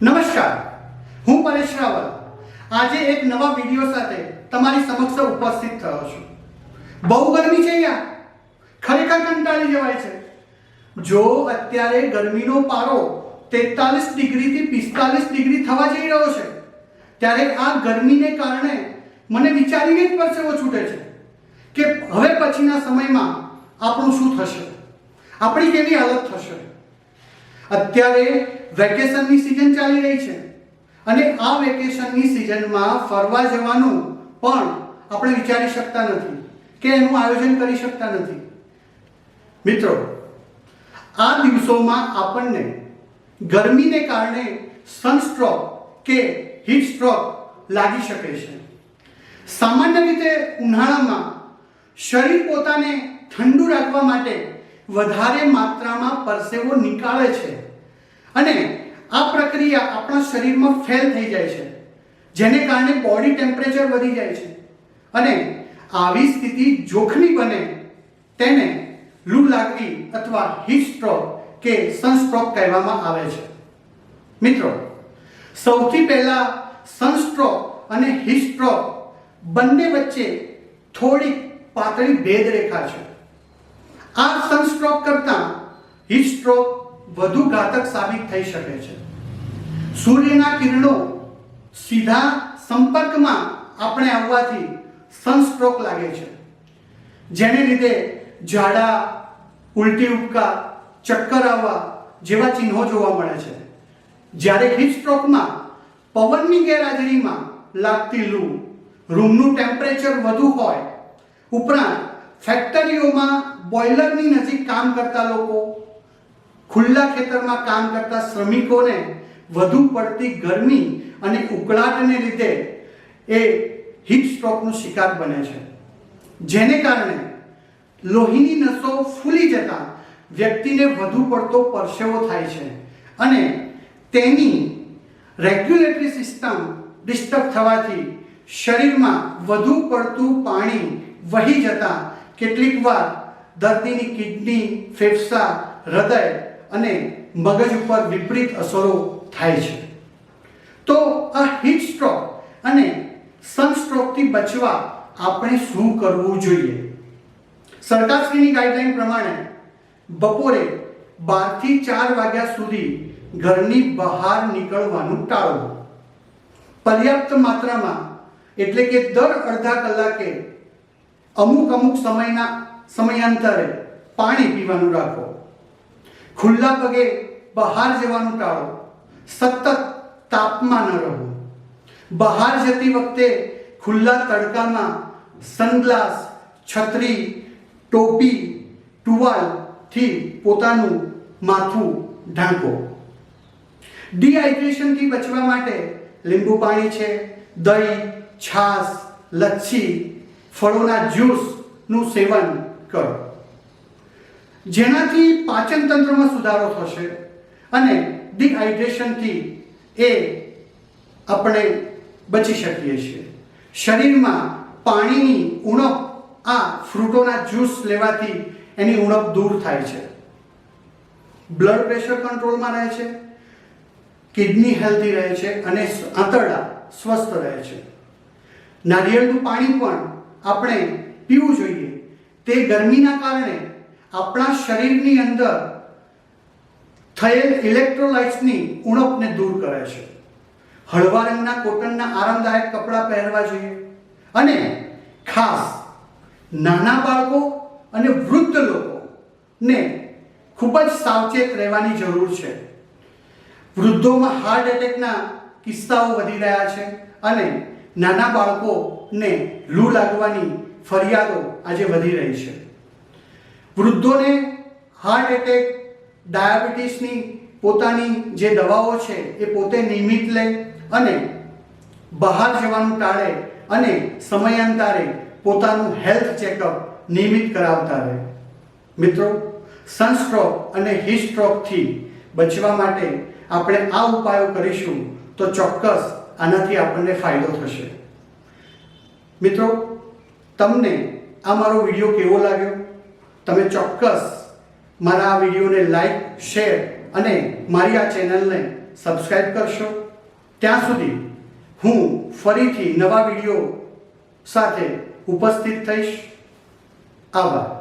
નમસ્કાર. હું પરેશ રાવલ. આજે એક નવા વીડિયો સાથે તમારી સમક્ષ ઉપસ્થિત થયો છું. બહુ ગરમી છે યાર. ખરેખર કંટાળી જવાય છે. જો અત્યારે ગરમીનો પારો તેતાલીસ ડિગ્રીથી પિસ્તાલીસ ડિગ્રી થવા જઈ રહ્યો છે, ત્યારે આ ગરમીને કારણે મને વિચારીને જ પરસેવો છૂટે છે કે હવે પછીના સમયમાં આપણું શું થશે? આપણી કેવી હાલત થશે? અત્યારે વેકેશનની સિઝન ચાલી રહી છે. અને આ વેકેશનની સિઝનમાં ફરવા જવાનું પણ આપણે વિચારી શકતા નથી કે એનું આયોજન કરી શકતા નથી. મિત્રો, આ દિવસોમાં આપણને ગરમીને કારણે સનસ્ટ્રોક કે હીટ સ્ટ્રોક લાગી શકે છે. સામાન્ય રીતે ઉનાળામાં શરીર પોતાને ઠંડુ રાખવા માટે વધારે માત્રામાં પરસેવો નીકાળે છે. અને આ પ્રક્રિયા આપણા શરીરમાં ફેલ થઈ જાય છે, જેને કારણે બોડી ટેમ્પરેચર વધી જાય છે. અને આવી સ્થિતિ જોખમી બને તેને લૂ લાગવી અથવા હીટ સ્ટ્રોક કે સનસ્ટ્રોક કહેવામાં આવે છે. મિત્રો, સૌથી પહેલા સનસ્ટ્રોક અને હીટ સ્ટ્રોક બંને વચ્ચે થોડી પાતળી ભેદરેખા છે. આ સનસ્ટ્રોક કરતાં હીટ સ્ટ્રોક વધુ ઘાતક સાબિત થઈ શકે છે. સૂર્યના કિરણો સીધા સંપર્કમાં આપણે આવવાથી સનસ્ટ્રોક લાગે છે. જેને લીધે ઝાડા, ઉલટી ઉપકા ચક્કર આવવા જેવા ચિહ્નો જોવા મળે છે. જ્યારે હીટ સ્ટ્રોકમાં પવનની ગેરહાજરીમાં લાગતી લૂ, રૂમનું ટેમ્પરેચર વધુ હોય, ઉપરાંત ફેક્ટરીઓમાં બોઇલરની નજીક કામ કરતા લોકો ખુલ્લા ખેતરમાં કામ કરતા શ્રમિકોને વધુ પડતી ગરમી અને ઉકળાટને લીધે એ હીટ સ્ટ્રોકનો શિકાર બને છે. જેને કારણે લોહીની નસો ફૂલી જતા વ્યક્તિને વધુ પડતો પરસેવો થાય છે અને તેની રેગ્યુલેટરી સિસ્ટમ ડિસ્ટર્બ થવાથી શરીરમાં વધુ પડતું પાણી વહી જતા કેટલીક વાર દર્દીની કિડની ફેફસા, હૃદય અને મગજ ઉપર વિપરીત અસરો થાય છે. તો આ હીટ સ્ટ્રોક અને સનસ્ટ્રોકથી બચવા આપણે શું કરવું જોઈએ? સરકારશ્રીની ગાઈડલાઈન પ્રમાણે બપોરે બારથી ચાર વાગ્યા સુધી ઘરની બહાર નીકળવાનું ટાળવું. પર્યાપ્ત માત્રામાં, એટલે કે દર અડધા કલાકે અમુક અમુક સમયના સમયાંતરે પાણી પીવાનું રાખો. ખુલ્લા પગે બહાર જવાનું ટાળો. સતત તાપમાં ન રહો. બહાર જતી વખતે ખુલ્લા તડકામાં સનગ્લાસ, છત્રી, ટોપી ટુવાલથી પોતાનું માથું ઢાંકો. ડિહાઇડ્રેશનથી બચવા માટે લીંબુ પાણી છે, દહીં, છાશ, લચ્છી, ફળોના જ્યુસનું સેવન કરો. જેનાથી પાચન તંત્રમાં સુધારો થશે અને ડિહાઇડ્રેશનથી એ આપણે બચી શકીએ છીએ. શરીરમાં પાણીની ઉણપ આ ફ્રૂટોના જ્યુસ લેવાથી એની ઉણપ દૂર થાય છે. બ્લડ પ્રેશર કંટ્રોલમાં રહે છે, કિડની હેલ્ધી રહે છે અને આંતરડા સ્વસ્થ રહે છે. નારિયેળનું પાણી પણ આપણે પીવું જોઈએ. તે ગરમીના કારણે આપણા શરીરની અંદર થયેલ ઇલેક્ટ્રોલાઇટ્સની ઉણપને દૂર કરે છે. હળવા રંગના કોટનના આરામદાયક કપડાં પહેરવા જોઈએ અને ખાસ નાના બાળકો અને વૃદ્ધ લોકોને ખૂબ જ સાવચેત રહેવાની જરૂર છે. વૃદ્ધોમાં હાર્ટ એટેકના કિસ્સાઓ વધી રહ્યા છે અને નાના બાળકોને લૂ લાગવાની ફરિયાદો આજે વધી રહી છે. વૃદ્ધોને હાર્ટ એટેક ડાયાબિટીસની પોતાની જે દવાઓ છે એ પોતે નિયમિત લે અને બહાર જવાનું ટાળે અને સમયાંતરે પોતાનું હેલ્થ ચેકઅપ નિયમિત કરાવતા રહે. મિત્રો સનસ્ટ્રોક અને હિસ્ટ્રોકથી સ્ટ્રોકથી બચવા માટે આપણે આ ઉપાયો કરીશું તો ચોક્કસ આનાથી આપણને ફાયદો થશે. મિત્રો, તમને આ મારો વીડિયો કેવો લાગ્યો? તમે ચોક્કસ મારા આ વિડીયોને લાઈક શેર અને મારી આ ચેનલને સબસ્ક્રાઈબ કરશો. ત્યાં સુધી હું ફરીથી નવા વીડિયો સાથે ઉપસ્થિત થઈશ. આભાર.